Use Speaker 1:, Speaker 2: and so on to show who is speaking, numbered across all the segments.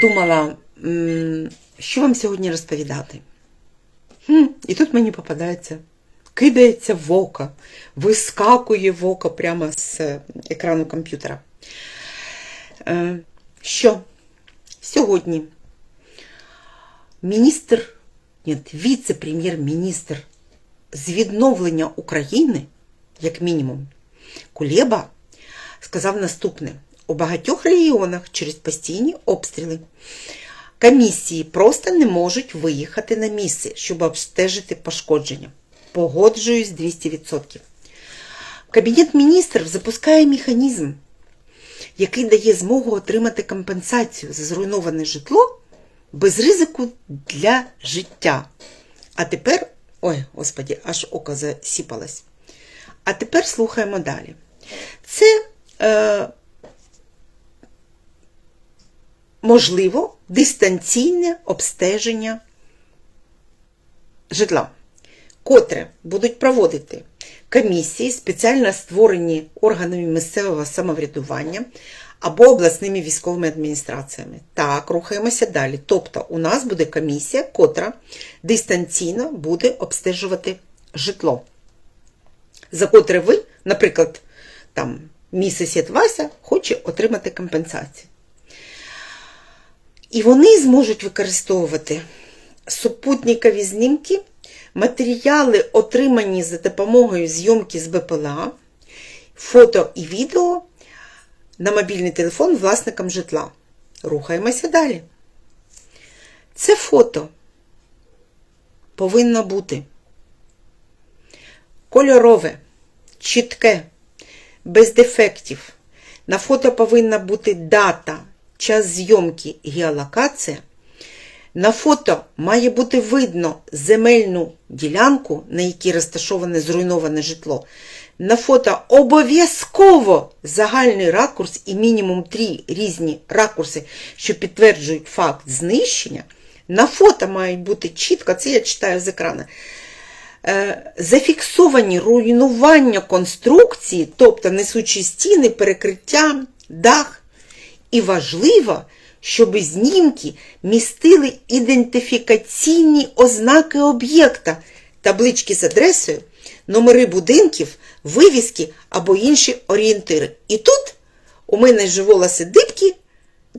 Speaker 1: думала, що вам сьогодні розповідати. І тут мені попадається, кидається в око, вискакує в око прямо з е, екрану комп'ютера. Е, що сьогодні міністр, ні, віце-прем'єр-міністр з відновлення України, як мінімум, Кулеба, сказав наступне: у багатьох регіонах через постійні обстріли комісії просто не можуть виїхати на місце, щоб обстежити пошкодження. Погоджуюсь 200%. Кабінет міністрів запускає механізм, який дає змогу отримати компенсацію за зруйноване житло без ризику для життя. А тепер, ой, господі, аж око засіпалось. А тепер слухаємо далі. Це е, можливо дистанційне обстеження житла, котре будуть проводити комісії, спеціально створені органами місцевого самоврядування або обласними військовими адміністраціями. Так, рухаємося далі. Тобто, у нас буде комісія, котра дистанційно буде обстежувати житло, за котре ви, наприклад, там, мій сусід Вася хоче отримати компенсацію. І вони зможуть використовувати супутникові знімки, матеріали, отримані за допомогою зйомки з БПЛА, фото і відео на мобільний телефон власникам житла. Рухаємося далі. Це фото повинно бути кольорове, чітке, без дефектів. На фото повинна бути дата, час зйомки, геолокація. На фото має бути видно земельну ділянку, на якій розташоване зруйноване житло. На фото обов'язково загальний ракурс і мінімум три різні ракурси, що підтверджують факт знищення. На фото мають бути чітко, це я читаю з екрану, е, зафіксовані руйнування конструкції, тобто несучі стіни, перекриття, дах. І важливо, щоб знімки містили ідентифікаційні ознаки об'єкта, таблички з адресою, номери будинків, вивіски або інші орієнтири. І тут у мене ж волоси дибки,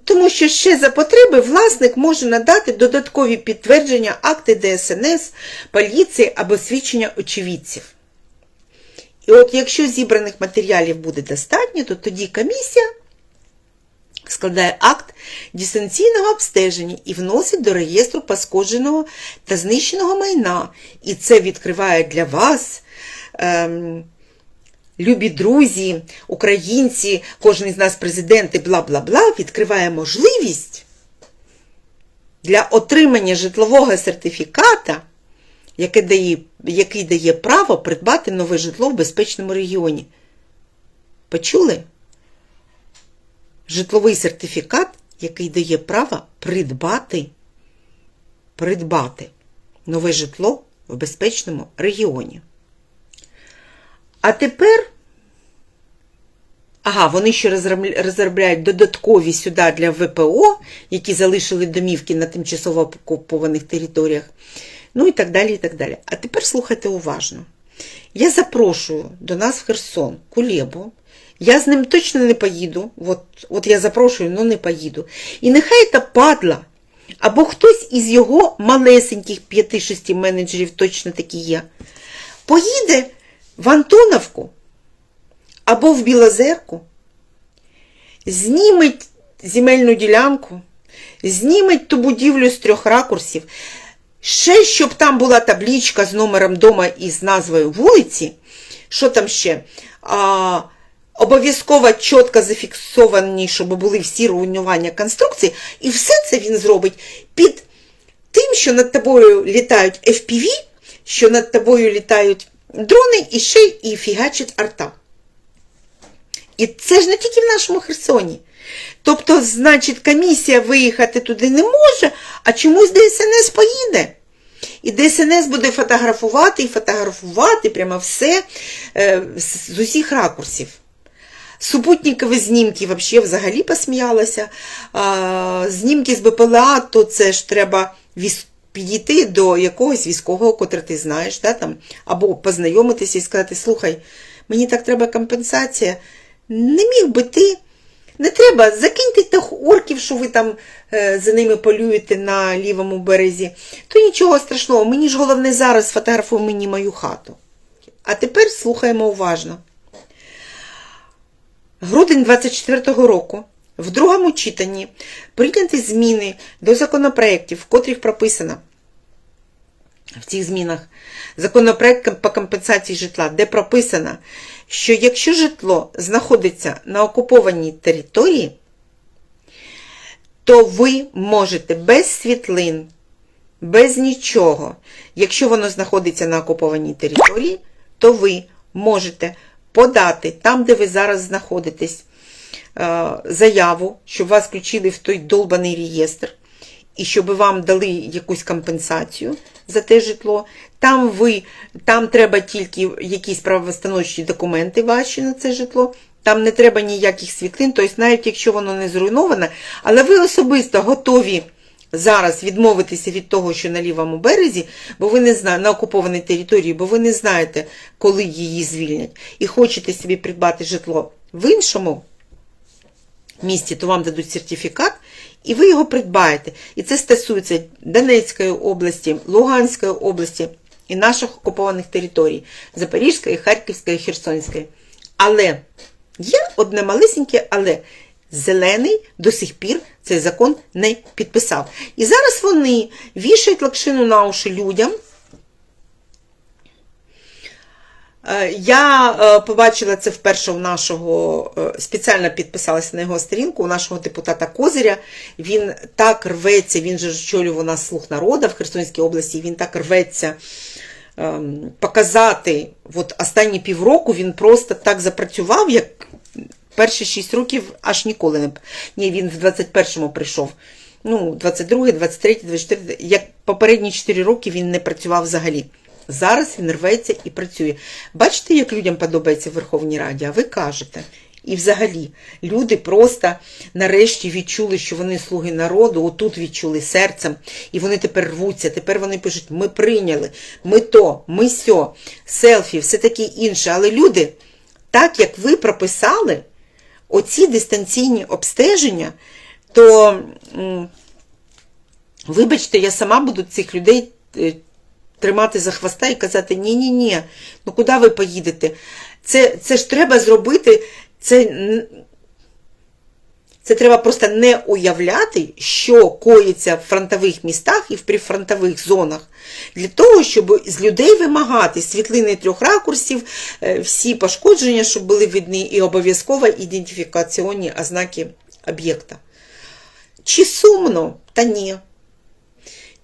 Speaker 1: тому що ще за потреби власник може надати додаткові підтвердження акти ДСНС, поліції або свідчення очевидців. І от якщо зібраних матеріалів буде достатньо, то тоді комісія складає акт дистанційного обстеження і вносить до реєстру пошкодженого та знищеного майна. І це відкриває для вас, ем, любі друзі, українці, кожен із нас президенти, бла бла бла, відкриває можливість для отримання житлового сертифіката, який дає, який дає право придбати нове житло в безпечному регіоні. Почули? Житловий сертифікат, який дає право придбати, придбати нове житло в безпечному регіоні. А тепер, ага, вони ще розробляють додаткові сюди для ВПО, які залишили домівки на тимчасово окупованих територіях. Ну і так далі, і так далі. А тепер слухайте уважно. Я запрошую до нас в Херсон Кулебу, я з ним точно не поїду. От, от я запрошую, але не поїду. І нехай та падла, або хтось із його малесеньких 5-6 менеджерів точно такі є, поїде в Антоновку або в Білозерку, зніметь земельну ділянку, зніметь ту будівлю з трьох ракурсів. Ще, щоб там була таблічка з номером дома і з назвою вулиці, що там ще? А, Обов'язково чітко зафіксовані, щоб були всі руйнування конструкції, і все це він зробить під тим, що над тобою літають FPV, що над тобою літають дрони і ще і фігачить арта. І це ж не тільки в нашому Херсоні. Тобто, значить, комісія виїхати туди не може, а чомусь ДСНС поїде. І ДСНС буде фотографувати і фотографувати прямо все е, з усіх ракурсів. Супутникові знімки вообще взагалі посміялася. Знімки з БПЛА, то це ж треба підійти до якогось військового, котре ти знаєш, да, там, або познайомитися і сказати, слухай, мені так треба компенсація. Не міг би ти. Не треба, закиньте тих орків, що ви там е, за ними полюєте на лівому березі. То нічого страшного, мені ж головне зараз фотографуй мені мою хату. А тепер слухаємо уважно. Грудень 24-го року в другому читанні прийняті зміни до законопроєктів, в котрих прописано в цих змінах законопроект по компенсації житла, де прописано, що якщо житло знаходиться на окупованій території, то ви можете без світлин, без нічого, якщо воно знаходиться на окупованій території, то ви можете подати там, де ви зараз знаходитесь, е, заяву, щоб вас включили в той долбаний реєстр, і щоб вам дали якусь компенсацію за те житло. Там ви, там треба тільки якісь правовостановчі документи ваші на це житло. Там не треба ніяких світлин, тобто навіть якщо воно не зруйноване, але ви особисто готові зараз відмовитися від того, що на лівому березі, бо ви не знаєте, на окупованій території, бо ви не знаєте, коли її звільнять, і хочете собі придбати житло в іншому місті, то вам дадуть сертифікат, і ви його придбаєте. І це стосується Донецької області, Луганської області і наших окупованих територій Запорізької, Харківської, Херсонської. Але є одне малесеньке, але зелений до сих пір цей закон не підписав. І зараз вони вішають лакшину на уші людям. Е, Я е, побачила це вперше у нашого, е, спеціально підписалася на його сторінку, у нашого депутата Козиря. Він так рветься, він же очолював у нас слух народу в Херсонській області, він так рветься ем, показати, от останні півроку він просто так запрацював, як перші 6 років аж ніколи не. Ні, він в 21-му прийшов. Ну, 22, 23, 24, як попередні 4 роки він не працював взагалі. Зараз він рветься і працює. Бачите, як людям подобається в Верховній Раді, а ви кажете. І взагалі, люди просто нарешті відчули, що вони слуги народу, отут відчули серцем, і вони тепер рвуться, тепер вони пишуть, ми прийняли, ми то, ми сьо, селфі, все таке інше. Але люди, так як ви прописали оці дистанційні обстеження, то, вибачте, я сама буду цих людей е, тримати за хвоста і казати: ні-ні-ні, ну куди ви поїдете? Це, це ж треба зробити. Це, це треба просто не уявляти, що коїться в фронтових містах і в прифронтових зонах, для того, щоб з людей вимагати світлини трьох ракурсів, е, всі пошкодження, щоб були видні, і обов'язково ідентифікаційні ознаки об'єкта. Чи сумно? Та ні.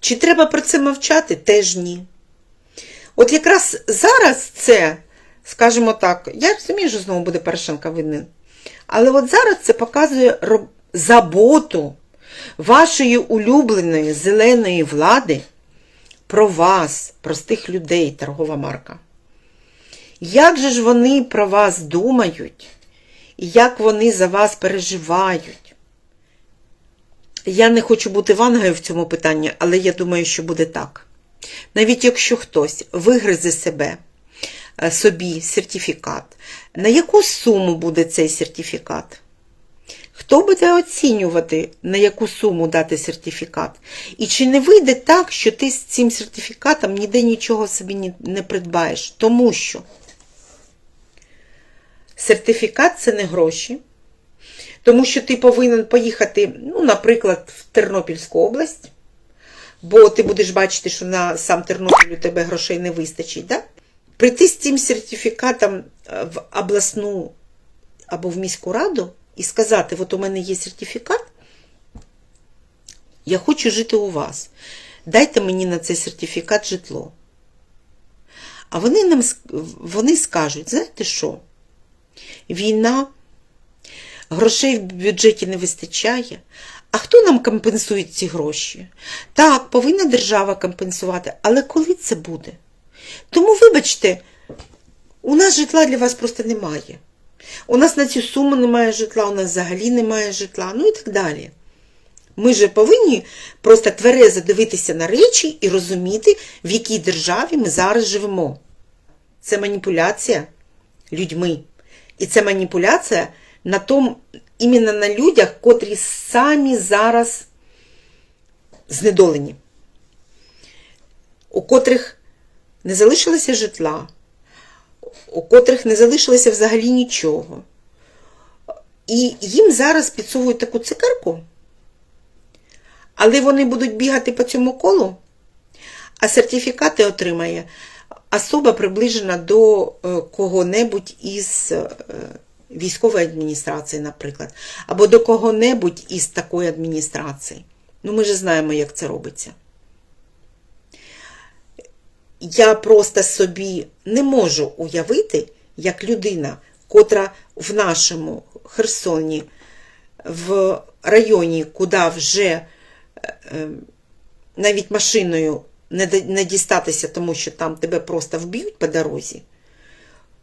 Speaker 1: Чи треба про це мовчати? Теж ні. От якраз зараз це, скажімо так, я розумію, що знову буде Порошенка винен. Але от зараз це показує заботу вашої улюбленої зеленої влади про вас, простих людей, торгова марка. Як же ж вони про вас думають, і як вони за вас переживають? Я не хочу бути вангою в цьому питанні, але я думаю, що буде так. Навіть якщо хтось вигризе себе, собі сертифікат, на яку суму буде цей сертифікат? Хто буде оцінювати, на яку суму дати сертифікат? І чи не вийде так, що ти з цим сертифікатом ніде нічого собі не придбаєш? Тому що сертифікат це не гроші, тому що ти повинен поїхати, ну, наприклад, в Тернопільську область, бо ти будеш бачити, що на сам Тернопіль у тебе грошей не вистачить. Да? Прийти з цим сертифікатом е, в обласну або в міську раду і сказати: от у мене є сертифікат, я хочу жити у вас. Дайте мені на цей сертифікат житло. А вони нам вони скажуть, знаєте що? Війна, грошей в бюджеті не вистачає. А хто нам компенсує ці гроші? Так, повинна держава компенсувати, але коли це буде? Тому, вибачте, у нас житла для вас просто немає. У нас на цю суму немає житла, у нас взагалі немає житла, ну і так далі. Ми же повинні просто тверезо дивитися на речі і розуміти, в якій державі ми зараз живемо. Це маніпуляція людьми. І це маніпуляція на том, іменно на людях, котрі самі зараз знедолені, у котрих не залишилося житла, у котрих не залишилося взагалі нічого. І їм зараз підсовують таку цикарку, але вони будуть бігати по цьому колу, а сертифікати отримає особа приближена до е, кого-небудь із е, військової адміністрації, наприклад, або до кого-небудь із такої адміністрації. Ну, ми ж знаємо, як це робиться. Я просто собі не можу уявити, як людина, котра в нашому Херсоні, в районі, куди вже е, навіть машиною не, дістатися, тому що там тебе просто вб'ють по дорозі,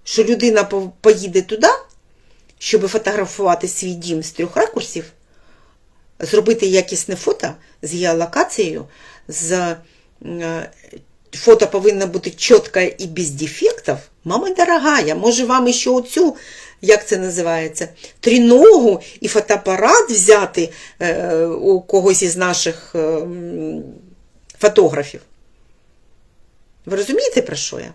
Speaker 1: що людина поїде туди, щоб фотографувати свій дім з трьох ракурсів, зробити якісне фото з геолокацією, з е, фото повинно бути чітке і без дефектів. Мама дорогая, може вам ще оцю, як це називається, тріногу і фотоапарат взяти е, у когось із наших е, фотографів. Ви розумієте, про що я?